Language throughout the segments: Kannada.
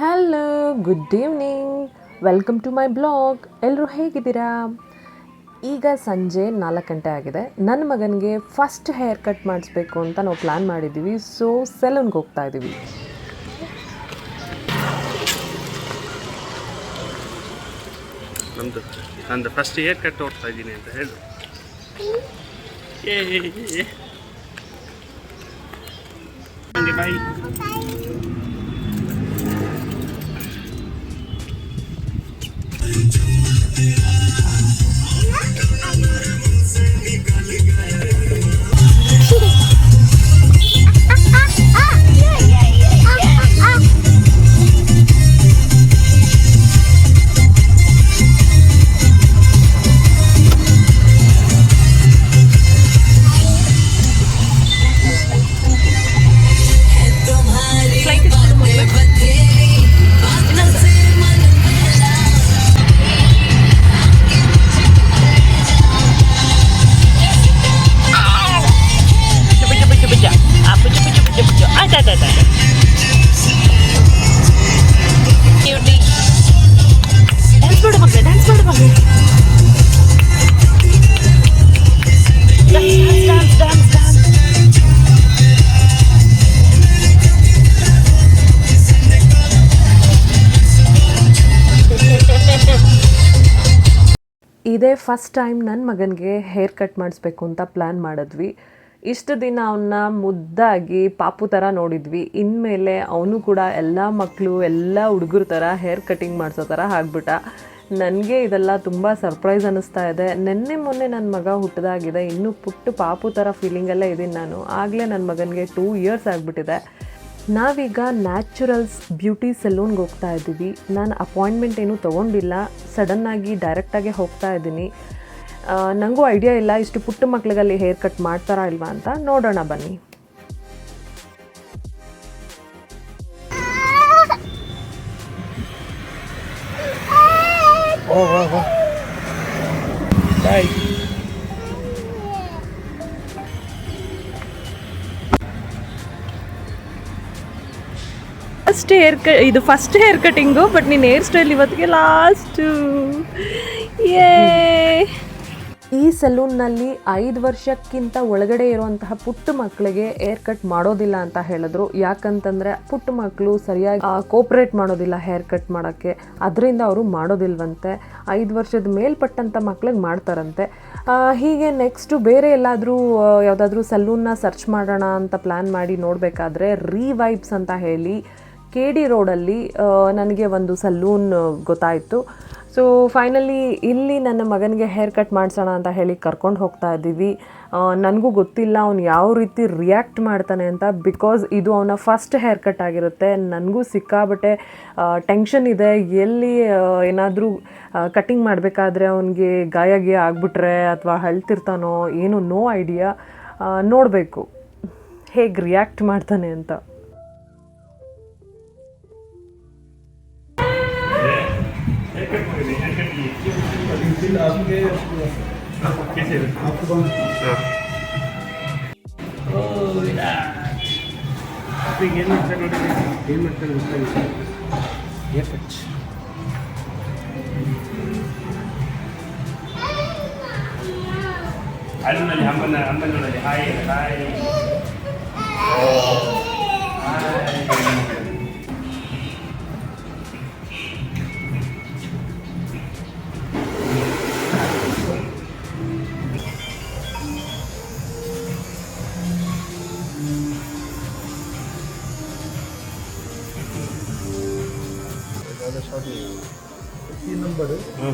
Hello good evening welcome to my blog ಎಲ್ಲರೂ ಹೇಗಿದ್ದೀರಾ? ಈಗ ಸಂಜೆ ನಾಲ್ಕು ಗಂಟೆ ಆಗಿದೆ. ನನ್ನ ಮಗನಿಗೆ ಫಸ್ಟ್ ಹೇರ್ ಕಟ್ ಮಾಡಿಸ್ಬೇಕು ಅಂತ ನಾವು ಪ್ಲ್ಯಾನ್ ಮಾಡಿದ್ದೀವಿ. ಸೊ ಸೆಲೂನ್ಗೆ ಹೋಗ್ತಾ ಇದ್ದೀವಿ ನಮ್ಮದು ನಂದು ಫಸ್ಟ್ ಹೇರ್ ಕಟ್ ಓಡ್ತಾ ಇದ್ದೀನಿ ಅಂತ ಹೇಳು. ಬಾಯ್ ಇದೇ ಫಸ್ಟ್ ಟೈಮ್ ನನ್ನ ಮಗನಿಗೆ ಹೇರ್ ಕಟ್ ಮಾಡಿಸ್ಬೇಕು ಅಂತ ಪ್ಲ್ಯಾನ್ ಮಾಡಿದ್ವಿ. ಇಷ್ಟು ದಿನ ಅವನ್ನ ಮುದ್ದಾಗಿ ಪಾಪು ಥರ ನೋಡಿದ್ವಿ. ಇನ್ಮೇಲೆ ಅವನು ಕೂಡ ಎಲ್ಲ ಮಕ್ಕಳು ಎಲ್ಲ ಹುಡುಗರ ಥರ ಹೇರ್ ಕಟಿಂಗ್ ಮಾಡಿಸೋ ಥರ ಆಗ್ಬಿಟ್ಟ. ನನಗೆ ಇದೆಲ್ಲ ತುಂಬ ಸರ್ಪ್ರೈಸ್ ಅನ್ನಿಸ್ತಾ ಇದೆ. ನಿನ್ನೆ ಮೊನ್ನೆ ನನ್ನ ಮಗ ಹುಟ್ಟಿದಾಗಿದೆ ಇನ್ನೂ ಪುಟ್ಟು ಪಾಪು ಥರ ಫೀಲಿಂಗಲ್ಲೇ ಇದ್ದೀನಿ ನಾನು. ಆಗಲೇ ನನ್ನ ಮಗನಿಗೆ ಟೂ ಇಯರ್ಸ್ ಆಗಿಬಿಟ್ಟಿದೆ. ನಾವೀಗ ನ್ಯಾಚುರಲ್ಸ್ ಬ್ಯೂಟಿ ಸಲೂನ್ಗೆ ಹೋಗ್ತಾ ಇದ್ದೀವಿ. ನಾನು ಅಪಾಯಿಂಟ್ಮೆಂಟ್ ಏನೂ ತೊಗೊಂಡಿಲ್ಲ. ಸಡನ್ನಾಗಿ ಡೈರೆಕ್ಟಾಗೆ ಹೋಗ್ತಾ ಇದ್ದೀನಿ. ನನಗೂ ಐಡಿಯಾ ಇಲ್ಲ. ಇಷ್ಟು ಪುಟ್ಟ ಮಕ್ಳಿಗಲ್ಲಿ ಹೇರ್ ಕಟ್ ಮಾಡ್ತಾರಾ ಇಲ್ವಾ ಅಂತ ನೋಡೋಣ ಬನ್ನಿ. ಓ ಫಸ್ಟ್ ಹೇರ್ ಕ ಇದು ಫಸ್ಟ್ ಹೇರ್ ಕಟಿಂಗು ಬಟ್ ನೀನು ಹೇರ್ ಸ್ಟೈಲ್ ಇವತ್ತಿಗೆ ಲಾಸ್ಟು ಏ ಈ ಸಲೂನ್ನಲ್ಲಿ ಐದು ವರ್ಷಕ್ಕಿಂತ ಒಳಗಡೆ ಇರುವಂತಹ ಪುಟ್ಟ ಮಕ್ಕಳಿಗೆ ಹೇರ್ ಕಟ್ ಮಾಡೋದಿಲ್ಲ ಅಂತ ಹೇಳಿದ್ರು. ಯಾಕಂತಂದರೆ ಪುಟ್ಟ ಮಕ್ಕಳು ಸರಿಯಾಗಿ ಕೋಪ್ರೇಟ್ ಮಾಡೋದಿಲ್ಲ ಹೇರ್ ಕಟ್ ಮಾಡೋಕ್ಕೆ. ಅದರಿಂದ ಅವರು ಮಾಡೋದಿಲ್ವಂತೆ. ಐದು ವರ್ಷದ ಮೇಲ್ಪಟ್ಟಂಥ ಮಕ್ಳಿಗೆ ಮಾಡ್ತಾರಂತೆ. ಹೀಗೆ ನೆಕ್ಸ್ಟು ಬೇರೆ ಎಲ್ಲಾದರೂ ಯಾವುದಾದ್ರೂ ಸಲೂನ್ನ ಸರ್ಚ್ ಮಾಡೋಣ ಅಂತ ಪ್ಲ್ಯಾನ್ ಮಾಡಿ ನೋಡಬೇಕಾದ್ರೆ ರೀವೈಬ್ಸ್ ಅಂತ ಹೇಳಿ ಕೆ ಡಿ ರೋಡಲ್ಲಿ ನನಗೆ ಒಂದು ಸಲೂನ್ ಗೊತ್ತಾಯಿತು. ಸೊ ಫೈನಲಿ ಇಲ್ಲಿ ನನ್ನ ಮಗನಿಗೆ ಹೇರ್ ಕಟ್ ಮಾಡಿಸೋಣ ಅಂತ ಹೇಳಿ ಕರ್ಕೊಂಡು ಹೋಗ್ತಾ ಇದ್ದೀವಿ. ನನಗೂ ಗೊತ್ತಿಲ್ಲ ಅವ್ನು ಯಾವ ರೀತಿ ರಿಯಾಕ್ಟ್ ಮಾಡ್ತಾನೆ ಅಂತ ಬಿಕಾಸ್ ಇದು ಅವನ ಫಸ್ಟ್ ಹೇರ್ ಕಟ್ ಆಗಿರುತ್ತೆ. ನನಗೂ ಸಿಕ್ಕಾಬಟ್ಟೆ ಟೆನ್ಷನ್ ಇದೆ. ಎಲ್ಲಿ ಏನಾದರೂ ಕಟಿಂಗ್ ಮಾಡಬೇಕಾದ್ರೆ ಅವನಿಗೆ ಗಾಯ ಗಿಯ ಆಗಿಬಿಟ್ರೆ ಅಥವಾ ಅಳ್ತಿರ್ತಾನೋ ಏನು ನೋ ಐಡಿಯಾ ನೋಡಬೇಕು. ಹೇಗೆ ರಿಯಾಕ್ಟ್ ಮಾಡ್ತಾನೆ ಅಂತ. ಈಗ ಏನು ಮಾಡ್ತಾರೆ ನೋಡಿ ಏನು ಮಾಡ್ತಾರೆ ಗೊತ್ತಾಗಿಲ್ಲ ಏರ್ ಕಟ್ ಅಲ್ಲಿನಲ್ಲಿ ಅಮ್ಮನ ಅಮ್ಮನಲ್ಲಿ ಹಾಯ್ ಹಾಯ್ ಹ್ಞೂ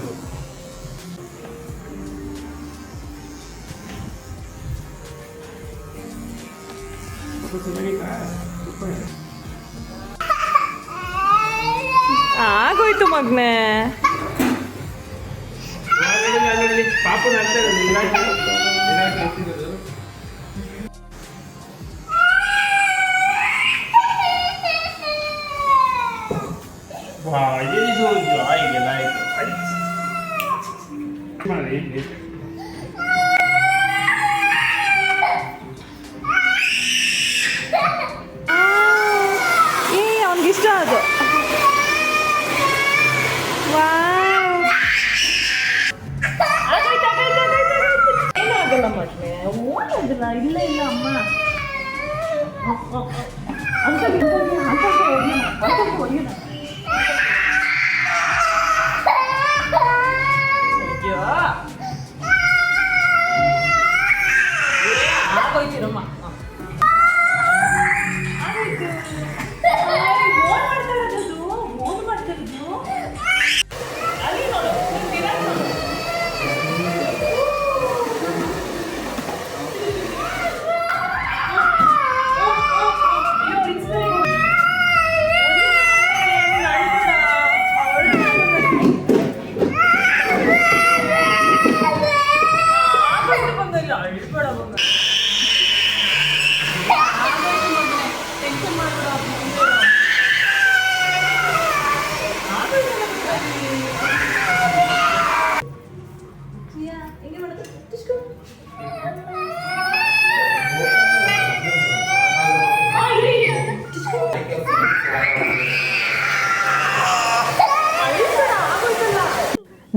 ಆಗೋಯ್ತು ಮಗ್ನೆ. ಪಾಪು わあ、入れる表示は愛がないと。はい。今ね、ね。Registrado. Wow. ಏನಾಗಲ್ಲ ಇಲ್ಲ ಇಲ್ಲ ಅಮ್ಮ ಅಂತ ಅಂತ ಅಂತ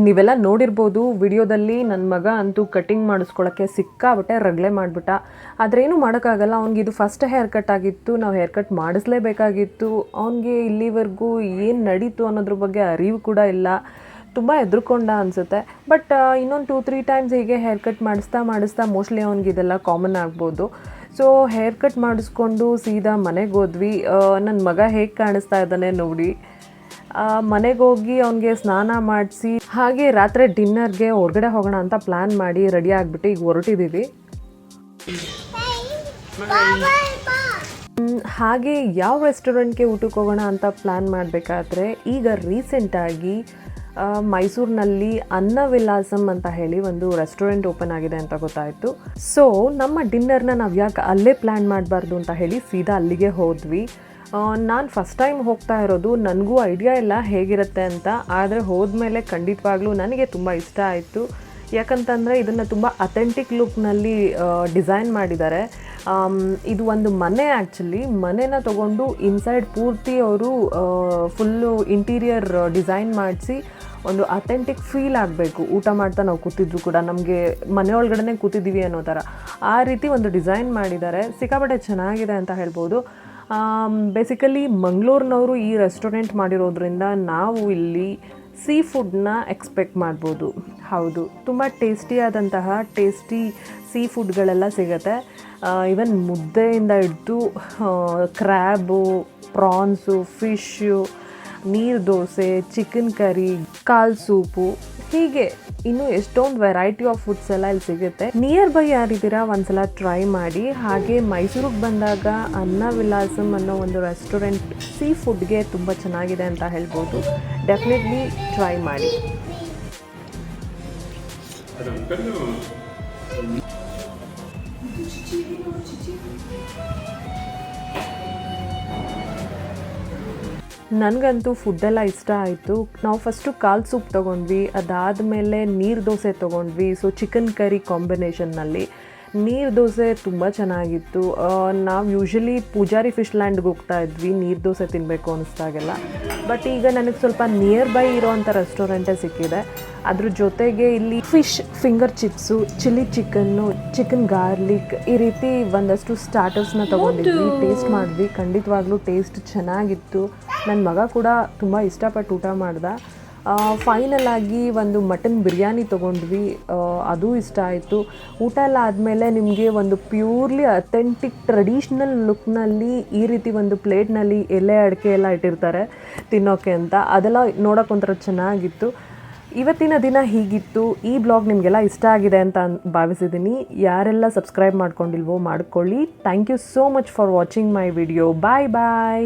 ನೀವೆಲ್ಲ ನೋಡಿರ್ಬೋದು, ವಿಡಿಯೋದಲ್ಲಿ ನನ್ನ ಮಗ ಅಂತೂ ಕಟಿಂಗ್ ಮಾಡಿಸ್ಕೊಳ್ಳೋಕ್ಕೆ ಸಿಕ್ಕಾಬಟ್ಟೆ ರಗಳೆ ಮಾಡಿಬಿಟ್ಟ. ಆದರೆ ಏನು ಮಾಡೋಕ್ಕಾಗಲ್ಲ, ಅವ್ನಿಗೆ ಇದು ಫಸ್ಟ್ ಹೇರ್ ಕಟ್ ಆಗಿತ್ತು, ನಾವು ಹೇರ್ ಕಟ್ ಮಾಡಿಸ್ಲೇಬೇಕಾಗಿತ್ತು. ಅವ್ನಿಗೆ ಇಲ್ಲಿವರೆಗೂ ಏನು ನಡೀತು ಅನ್ನೋದ್ರ ಬಗ್ಗೆ ಅರಿವು ಕೂಡ ಇಲ್ಲ. ತುಂಬ ಹೆದರ್ಕೊಂಡ ಅನಿಸುತ್ತೆ. ಬಟ್ ಇನ್ನೊಂದು ಟೂ ತ್ರೀ ಟೈಮ್ಸ್ ಹೀಗೆ ಹೇರ್ ಕಟ್ ಮಾಡಿಸ್ತಾ ಮಾಡಿಸ್ತಾ ಮೋಸ್ಟ್ಲಿ ಅವ್ನಿಗೆ ಇದೆಲ್ಲ ಕಾಮನ್ ಆಗ್ಬೋದು. ಸೊ ಹೇರ್ ಕಟ್ ಮಾಡಿಸ್ಕೊಂಡು ಸೀದಾ ಮನೆಗೆ ಹೋದ್ವಿ. ನನ್ನ ಮಗ ಹೇಗೆ ಕಾಣಿಸ್ತಾ ಇದ್ದಾನೆ ನೋಡಿ. ಮನೆಗೆ ಹೋಗಿ ಅವನಿಗೆ ಸ್ನಾನ ಮಾಡಿಸಿ, ಹಾಗೆ ರಾತ್ರಿ ಡಿನ್ನರ್ಗೆ ಹೊರಗಡೆ ಹೋಗೋಣ ಅಂತ ಪ್ಲ್ಯಾನ್ ಮಾಡಿ ರೆಡಿ ಆಗಿಬಿಟ್ಟು ಈಗ ಹೊರಟಿದ್ದೀವಿ ಹಾಗೆ ಯಾವ ರೆಸ್ಟೋರೆಂಟ್ಗೆ ಊಟಕ್ಕೆ ಹೋಗೋಣ ಅಂತ ಪ್ಲ್ಯಾನ್ ಮಾಡಬೇಕಾದ್ರೆ ಈಗ ರೀಸೆಂಟಾಗಿ ಮೈಸೂರಿನಲ್ಲಿ ಅನ್ನ ವಿಲಾಸಂ ಅಂತ ಹೇಳಿ ಒಂದು ರೆಸ್ಟೋರೆಂಟ್ ಓಪನ್ ಆಗಿದೆ ಅಂತ ಗೊತ್ತಾಯಿತು. ಸೊ ನಮ್ಮ ಡಿನ್ನರ್ನ ನಾವು ಯಾಕೆ ಅಲ್ಲೇ ಪ್ಲ್ಯಾನ್ ಮಾಡಬಾರ್ದು ಅಂತ ಹೇಳಿ ಸೀದಾ ಅಲ್ಲಿಗೆ ಹೋದ್ವಿ. ನಾನು ಫಸ್ಟ್ ಟೈಮ್ ಹೋಗ್ತಾ ಇರೋದು, ನನಗೂ ಐಡಿಯಾ ಇಲ್ಲ ಹೇಗಿರುತ್ತೆ ಅಂತ, ಆದರೆ ಹೋದ್ಮೇಲೆ ಖಂಡಿತವಾಗ್ಲೂ ನನಗೆ ತುಂಬ ಇಷ್ಟ ಆಯಿತು. ಯಾಕಂತಂದರೆ ಇದನ್ನು ತುಂಬ ಅಥೆಂಟಿಕ್ ಲುಕ್ನಲ್ಲಿ ಡಿಸೈನ್ ಮಾಡಿದ್ದಾರೆ. ಇದು ಒಂದು ಮನೆ ಆ್ಯಕ್ಚುಲಿ ಮನೆನ ತಗೊಂಡು ಇನ್ಸೈಡ್ ಪೂರ್ತಿ ಅವರು ಫುಲ್ಲು ಇಂಟೀರಿಯರ್ ಡಿಸೈನ್ ಮಾಡಿಸಿ, ಒಂದು ಅಥೆಂಟಿಕ್ ಫೀಲ್ ಆಗಬೇಕು. ಊಟ ಮಾಡ್ತಾ ನಾವು ಕೂತಿದ್ರು ಕೂಡ, ನಮಗೆ ಮನೆ ಒಳಗಡೆ ಕೂತಿದ್ದೀವಿ ಅನ್ನೋ ಥರ ಆ ರೀತಿ ಒಂದು ಡಿಸೈನ್ ಮಾಡಿದ್ದಾರೆ. ಸಿಕ್ಕಾಪಟ್ಟೆ ಚೆನ್ನಾಗಿದೆ ಅಂತ ಹೇಳ್ಬೋದು. ಬೇಸಿಕಲಿ ಮಂಗಳೂರಿನವರು ಈ ರೆಸ್ಟೋರೆಂಟ್ ಮಾಡಿರೋದ್ರಿಂದ ನಾವು ಇಲ್ಲಿ ಸೀ ಫುಡ್ನ ಎಕ್ಸ್ಪೆಕ್ಟ್ ಮಾಡ್ಬೋದು. ಹೌದು, ತುಂಬ ಟೇಸ್ಟಿಯಾದಂತಹ ಟೇಸ್ಟಿ ಸೀ ಫುಡ್ಗಳೆಲ್ಲ ಸಿಗುತ್ತೆ. ಇವನ್ ಮುದ್ದೆಯಿಂದ ಹಿಡಿದು ಕ್ರ್ಯಾಬು ಪ್ರಾನ್ಸು ಫಿಶ್ಶು ನೀರು ದೋಸೆ ಚಿಕನ್ ಕರಿ ಕಾಲ್ ಸೂಪು, ಹೀಗೆ. ಇನ್ನು ಎಷ್ಟೊಂದು ವೆರೈಟಿ ಆಫ್ ಫುಡ್ಸ್ ಎಲ್ಲ ಇಲ್ಲಿ ಸಿಗುತ್ತೆ. ನಿಯರ್ ಬೈ ಯಾರಿದ್ದೀರಾ ಒಂದ್ಸಲ ಟ್ರೈ ಮಾಡಿ. ಹಾಗೆ ಮೈಸೂರಿಗೆ ಬಂದಾಗ ಅನ್ನ ವಿಲಾಸಂ ಅನ್ನೋ ಒಂದು ರೆಸ್ಟೋರೆಂಟ್ ಸೀ ಫುಡ್ಗೆ ತುಂಬ ಚೆನ್ನಾಗಿದೆ ಅಂತ ಹೇಳ್ಬೋದು. ಡೆಫಿನೆಟ್ಲಿ ಟ್ರೈ ಮಾಡಿ. ನನಗಂತೂ ಫುಡ್ಡೆಲ್ಲ ಇಷ್ಟ ಆಯಿತು. ನಾವು ಫಸ್ಟು ಕಾಲ್ ಸೂಪ್ ತೊಗೊಂಡ್ವಿ. ಅದಾದಮೇಲೆ ನೀರು ದೋಸೆ ತೊಗೊಂಡ್ವಿ. ಸೊ ಚಿಕನ್ ಕರಿ ಕಾಂಬಿನೇಷನ್ನಲ್ಲಿ ನೀರು ದೋಸೆ ತುಂಬ ಚೆನ್ನಾಗಿತ್ತು. ನಾವು ಯೂಶಲಿ ಪೂಜಾರಿ ಫಿಶ್ ಲ್ಯಾಂಡ್ಗೆ ಹೋಗ್ತಾ ಇದ್ವಿ ನೀರು ದೋಸೆ ತಿನ್ನಬೇಕು ಅನಿಸ್ದಾಗೆಲ್ಲ ಬಟ್ ಈಗ ನನಗೆ ಸ್ವಲ್ಪ ನಿಯರ್ ಬೈ ಇರೋವಂಥ ರೆಸ್ಟೋರೆಂಟೇ ಸಿಕ್ಕಿದೆ. ಅದ್ರ ಜೊತೆಗೆ ಇಲ್ಲಿ fish finger chips chilli chicken chicken garlic ಈ ರೀತಿ ಒಂದಷ್ಟು ಸ್ಟಾರ್ಟರ್ಸ್ನ ತೊಗೊಂಡಿದ್ವಿ. ಟೇಸ್ಟ್ ಮಾಡಿದ್ವಿ. ಖಂಡಿತವಾಗ್ಲೂ ಟೇಸ್ಟ್ ಚೆನ್ನಾಗಿತ್ತು. ನನ್ನ ಮಗ ಕೂಡ ತುಂಬ ಇಷ್ಟಪಟ್ಟು ಊಟ ಮಾಡ್ದ. ಫೈನಲ್ ಆಗಿ ಒಂದು ಮಟನ್ ಬಿರಿಯಾನಿ ತೊಗೊಂಡ್ವಿ. ಅದು ಇಷ್ಟ ಆಯಿತು. ಊಟ ಎಲ್ಲ ಆದಮೇಲೆ ನಿಮಗೆ ಒಂದು ಪ್ಯೂರ್ಲಿ ಅಥೆಂಟಿಕ್ ಟ್ರೆಡಿಷ್ನಲ್ ಲುಕ್ನಲ್ಲಿ ಈ ರೀತಿ ಒಂದು ಪ್ಲೇಟ್ನಲ್ಲಿ ಎಲೆ, ಅಡಿಕೆ ಎಲ್ಲ ಇಟ್ಟಿರ್ತಾರೆ ತಿನ್ನೋಕ್ಕೆ ಅಂತ. ಅದೆಲ್ಲ ನೋಡೋಕೆ ಒಂಥರ ಚೆನ್ನಾಗಿತ್ತು. ಇವತ್ತಿನ ದಿನ ಹೀಗಿತ್ತು. ಈ ಬ್ಲಾಗ್ ನಿಮಗೆಲ್ಲ ಇಷ್ಟ ಆಗಿದೆ ಅಂತ ಭಾವಿಸಿದ್ದೀನಿ. ಯಾರೆಲ್ಲ ಸಬ್ಸ್ಕ್ರೈಬ್ ಮಾಡ್ಕೊಂಡಿಲ್ವೋ ಮಾಡ್ಕೊಳ್ಳಿ. Thank you so much for watching my video bye bye